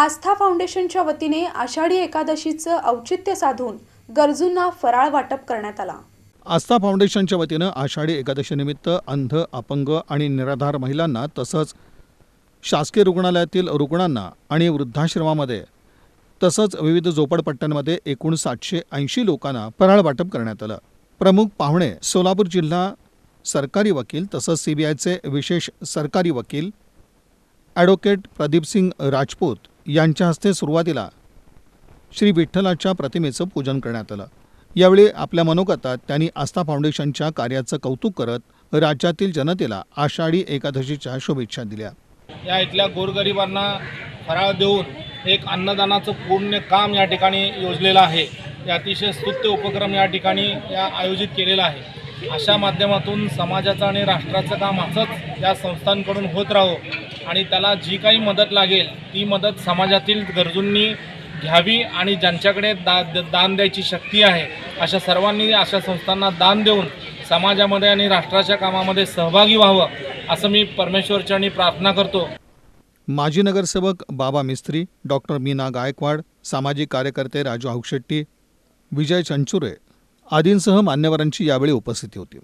आस्था फाउंडेशनच्या वतीने आषाढी एकादशीचं औचित्य साधून गरजूंना फराळ वाटप करण्यात आला. आस्था फाउंडेशनच्या वतीनं आषाढी एकादशीनिमित्त अंध अपंग आणि निराधार महिलांना तसंच शासकीय रुग्णालयातील रुग्णांना आणि वृद्धाश्रमामध्ये तसंच विविध झोपडपट्ट्यांमध्ये एकूण सातशे ऐंशी लोकांना फराळ वाटप करण्यात आलं. प्रमुख पाहुणे सोलापूर जिल्हा सरकारी वकील तसंच सी बी आयचे विशेष सरकारी वकील ॲडव्होकेट प्रदीपसिंग राजपूत यांच्या हस्ते सुरुवातीला श्री विठ्ठलाच्या प्रतिमेचं पूजन करण्यात आलं. यावेळी आपल्या मनोगतात त्यांनी आस्था फाउंडेशनच्या कार्याचं कौतुक करत राज्यातील जनतेला आषाढी एकादशीच्या शुभेच्छा दिल्या. या इथल्या गोरगरिबांना फराळ देऊन एक अन्नदानाचं पुण्य काम या ठिकाणी योजलेलं आहे. हे अतिशय स्तुत्य उपक्रम या ठिकाणी या आयोजित केलेला आहे. अशा माध्यमातून समाजाचं आणि राष्ट्राचं काम असंच या संस्थांकडून होत राहो. आणि त्याला जी काही मदत लागेल ती मदत समाजातील गरजूंनी घ्यावी आणि ज्यांच्याकडे दा द- दान द्यायची शक्ती आहे अशा सर्वांनी अशा संस्थांना दान देऊन समाजामध्ये आणि राष्ट्राच्या कामामध्ये सहभागी व्हावं असं मी परमेश्वरचरणी प्रार्थना करतो. माजी नगरसेवक बाबा मिस्त्री डॉक्टर मीना गायकवाड सामाजिक कार्यकर्ते राजू औशेट्टी विजय चंचुरे आदींसह मान्यवरांची यावेळी उपस्थिती होती.